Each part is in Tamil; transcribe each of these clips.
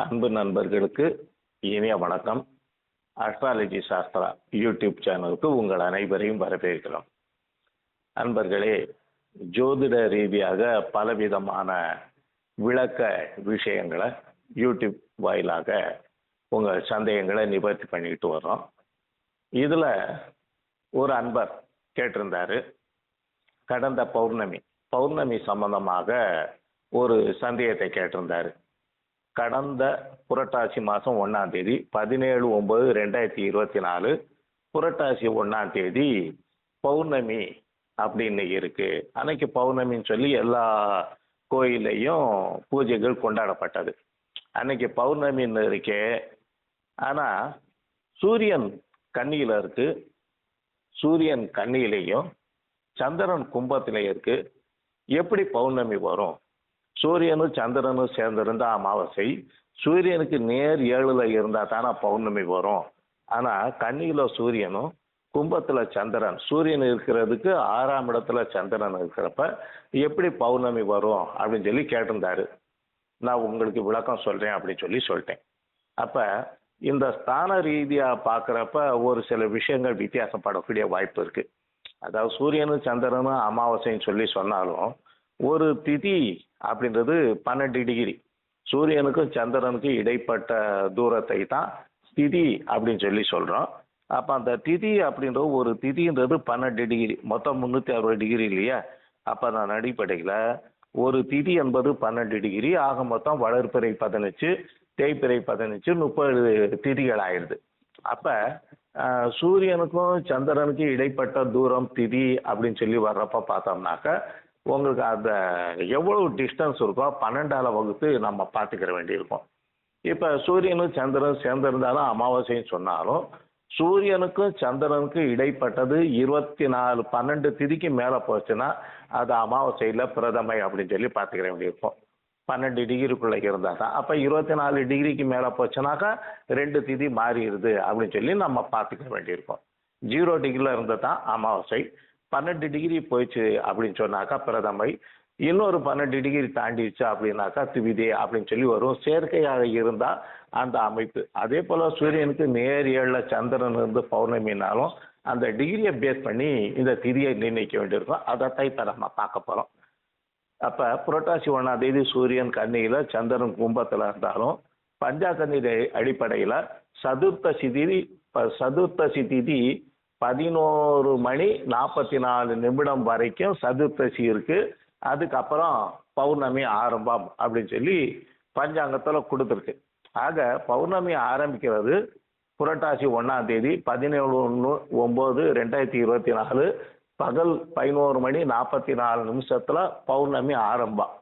அன்பு நண்பர்களுக்கு இனிய வணக்கம். அஸ்ட்ராலஜி சாஸ்திரா யூடியூப் சேனலுக்கு உங்கள் அனைவரையும் வரவேற்கிறோம். அன்பர்களே ஜோதிட ரீதியாக பலவிதமான விளக்க விஷயங்களை யூடியூப் வாயிலாக உங்கள் சந்தேகங்களை நிவர்த்தி பண்ணிக்கிட்டு வர்றோம். இதில் ஒரு அன்பர் கேட்டிருந்தார். கடந்த பௌர்ணமி பௌர்ணமி சம்பந்தமாக ஒரு சந்தேகத்தை கேட்டிருந்தார். கடந்த புரட்டாசி மாதம் ஒன்றாம் தேதி பதினேழு ஒம்பது ரெண்டாயிரத்தி இருபத்தி நாலு புரட்டாசி ஒன்றாம் தேதி பௌர்ணமி அப்படின்னு இருக்கு. அன்னைக்கு பௌர்ணமின்னு சொல்லி எல்லா கோயிலையும் பூஜைகள் கொண்டாடப்பட்டது. அன்னைக்கு பௌர்ணமின்னு இருக்கே. ஆனால் சூரியன் கன்னியில் இருக்கு. சூரியன் கன்னியிலையும் சந்திரன் கும்பத்திலே இருக்கு. எப்படி பௌர்ணமி வரும்? சூரியனும் சந்திரனும் சேர்ந்திருந்தா அமாவாசை. சூரியனுக்கு நேர் ஏழுல இருந்தா தானே பௌர்ணமி வரும். ஆனா கன்னியில சூரியனும் கும்பத்துல சந்திரன். சூரியன் இருக்கிறதுக்கு ஆறாம் இடத்துல சந்திரன் இருக்கிறப்ப எப்படி பௌர்ணமி வரும் அப்படின்னு சொல்லி கேட்டிருந்தாரு. நான் உங்களுக்கு விளக்கம் சொல்றேன் அப்படின்னு சொல்லி சொல்லிட்டேன். அப்ப இந்த ஸ்தான ரீதியா பார்க்குறப்ப ஒரு சில விஷயங்கள் வித்தியாசப்படக்கூடிய வாய்ப்பு இருக்கு. அதாவது சூரியனும் சந்திரனும் அமாவாசைன்னு சொல்லி சொன்னாலும் ஒரு திதி அப்படின்றது பன்னெண்டு டிகிரி. சூரியனுக்கும் சந்திரனுக்கும் இடைப்பட்ட தூரத்தை தான் திதி அப்படின்னு சொல்லி சொல்கிறோம் அப்போ அந்த திதி அப்படின்றது ஒரு திதின்றது பன்னெண்டு டிகிரி. மொத்தம் முந்நூற்றி அறுபது டிகிரி இல்லையா? அப்போ நான் அடிப்படையில் ஒரு திதி என்பது பன்னெண்டு டிகிரி. ஆக மொத்தம் வளர்ப்பிறை பதினஞ்சு தேய்ப்பிறை பதினஞ்சு முப்பது திதிகள் ஆயிடுது. அப்போ சூரியனுக்கும் சந்திரனுக்கும் இடைப்பட்ட தூரம் திதி அப்படின்னு சொல்லி வர்றப்ப பார்த்தோம்னாக்க உங்களுக்கு அந்த எவ்வளவு டிஸ்டன்ஸ் இருக்கோ பன்னெண்டால வகுத்து நம்ம பார்த்துக்கிற வேண்டியிருக்கும். இப்போ சூரியனும் சந்திரனும் சேர்ந்திருந்தாலும் அமாவாசைன்னு சொன்னாலும் சூரியனுக்கும் சந்திரனுக்கும் இடைப்பட்டது இருபத்தி நாலு பன்னெண்டு திதிக்கு மேலே போச்சுன்னா அது அமாவாசையில் பிரதமை அப்படின்னு சொல்லி பார்த்துக்கிற வேண்டியிருக்கும். பன்னெண்டு டிகிரிக்குள்ளே இருந்தால் தான். அப்போ இருபத்தி நாலு டிகிரிக்கு மேலே போச்சுனாக்கா ரெண்டு திதி மாறிடுது அப்படின்னு சொல்லி நம்ம பார்த்துக்க வேண்டியிருக்கோம். ஜீரோ டிகிரியில் இருந்தால் தான் அமாவாசை. பன்னெண்டு டிகிரி போயிடுச்சு அப்படின்னு சொன்னாக்கா பிரதமை இன்னொரு பன்னெண்டு டிகிரி தாண்டிடுச்சு அப்படின்னாக்கா திவிதே அப்படின்னு சொல்லி வரும். செயற்கையாக இருந்தால் அந்த அமைப்பு. அதே போல் சூரியனுக்கு நேர் ஏழில் சந்திரன் இருந்து பௌர்ணமினாலும் அந்த டிகிரியை பேஸ் பண்ணி இந்த திதியை நிர்ணயிக்க வேண்டியிருக்கும். அதைத்தான் இப்போ நம்ம பார்க்க போகிறோம் அப்போ புரட்டாசி ஒன்றாம் தேதி சூரியன் கன்னியில் சந்திரன் கும்பத்தில் இருந்தாலும் பஞ்சாக்கன்னி அடிப்படையில் சதுர்த்த சிதி சதுர்த்தசி திதி பதினோரு மணி நாற்பத்தி நாலு நிமிடம் வரைக்கும் சதுர்த்தசி இருக்கு. அதுக்கப்புறம் பௌர்ணமி ஆரம்பம் அப்படின்னு சொல்லி பஞ்சாங்கத்தில் கொடுத்துருக்கு. ஆக பௌர்ணமி ஆரம்பிக்கிறது புரட்டாசி ஒன்றாம் தேதி பதினேழு ஒன்று ஒம்பது ரெண்டாயிரத்தி இருபத்தி நாலு பகல் பதினோரு மணி நாற்பத்தி நாலு நிமிஷத்தில் பௌர்ணமி ஆரம்பம்.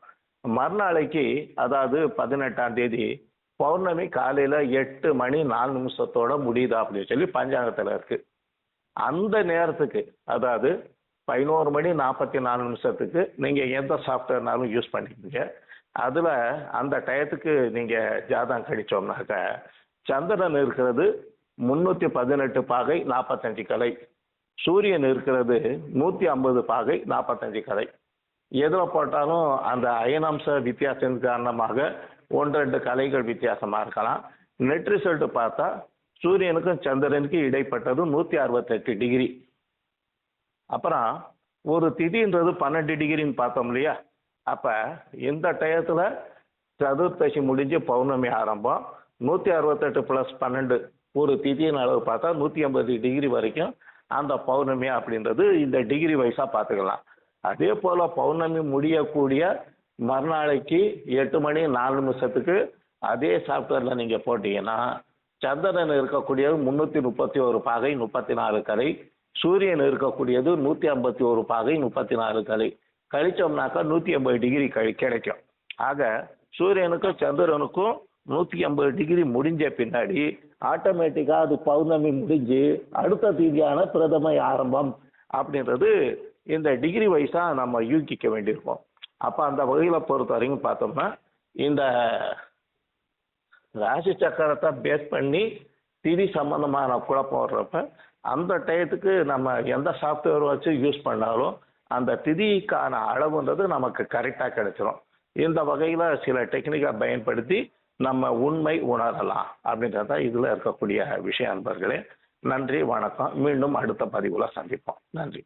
மறுநாளைக்கு அதாவது பதினெட்டாம் தேதி பௌர்ணமி காலையில் எட்டு மணி நாலு நிமிஷத்தோட முடியுதா அப்படின்னு சொல்லி பஞ்சாங்கத்தில் இருக்குது அந்த நேரத்துக்கு அதாவது பதினோரு மணி நாற்பத்தி நாலு நிமிஷத்துக்கு நீங்கள் எந்த சாஃப்ட்வேர்னாலும் யூஸ் பண்ணிக்கோங்க. அதில் அந்த டயத்துக்கு நீங்கள் ஜாதகம் கழிச்சோம்னாக்க சந்திரன் இருக்கிறது முந்நூற்றி பதினெட்டு பாகை நாற்பத்தஞ்சு கலை. சூரியன் இருக்கிறது நூற்றி ஐம்பது பாகை நாற்பத்தஞ்சு கலை. எதில் போட்டாலும் அந்த அயனம்ச வித்தியாசத்தின் காரணமாக ஒன்று ரெண்டு கலைகள் வித்தியாசமாக இருக்கலாம். நெட் ரிசல்ட்டு பார்த்தா சூரியனுக்கும் சந்திரனுக்கும் இடைப்பட்டது நூற்றி அறுபத்தெட்டு டிகிரி. அப்புறம் ஒரு திதின்றது பன்னெண்டு டிகிரின்னு பார்த்தோம் இல்லையா? அப்போ இந்த டயத்தில் சதுர்த்தசி முடிஞ்சு பௌர்ணமி ஆரம்பம். நூற்றி அறுபத்தெட்டு ப்ளஸ் பன்னெண்டு ஒரு திதியின் அளவு பார்த்தா நூற்றி ஐம்பது டிகிரி வரைக்கும் அந்த பௌர்ணமி அப்படின்றது இந்த டிகிரி வைஸாக பார்த்துக்கலாம். அதே போல் பௌர்ணமி முடியக்கூடிய மறுநாளைக்கு எட்டு மணி நாலு நிமிஷத்துக்கு அதே சாஃப்ட்வேரில் நீங்கள் போட்டிங்கன்னா சந்திரன் இருக்கக்கூடியது முன்னூற்றி முப்பத்தி ஒரு பாகை முப்பத்தி நாலு கலை. சூரியன் இருக்கக்கூடியது நூற்றி ஐம்பத்தி ஒரு பாகை முப்பத்தி நாலு கலை. கழிச்சோம்னாக்கா நூற்றி ஐம்பது டிகிரி கழி கிடைக்கும். ஆக சூரியனுக்கும் சந்திரனுக்கும் நூற்றி ஐம்பது டிகிரி முடிஞ்ச பின்னாடி ஆட்டோமேட்டிக்காக அது பௌர்ணமி முடிஞ்சு அடுத்த தீதியான பிரதமை ஆரம்பம் அப்படின்றது இந்த டிகிரி வைஸாக நம்ம யூகிக்க வேண்டியிருக்கோம். அப்போ அந்த வகையில் பொறுத்த வரைக்கும் பார்த்தோம்னா இந்த ராசி சக்கரத்தை பேஸ் பண்ணி திதி சம்மந்தமான குழப்பம் வர்றப்ப அந்த டயத்துக்கு நம்ம எந்த சாஃப்ட்வேர் வச்சு யூஸ் பண்ணாலும் அந்த திதிக்கான அளவுன்றது நமக்கு கரெக்டாக கிடைச்சிரும். இந்த வகையில் சில டெக்னிக்கை பயன்படுத்தி நம்ம உண்மை உணரலாம் அப்படின்றது தான் இதில் இருக்கக்கூடிய விஷயம் அன்பர்களே நன்றி வணக்கம். மீண்டும் அடுத்த பதிவில் சந்திப்போம். நன்றி.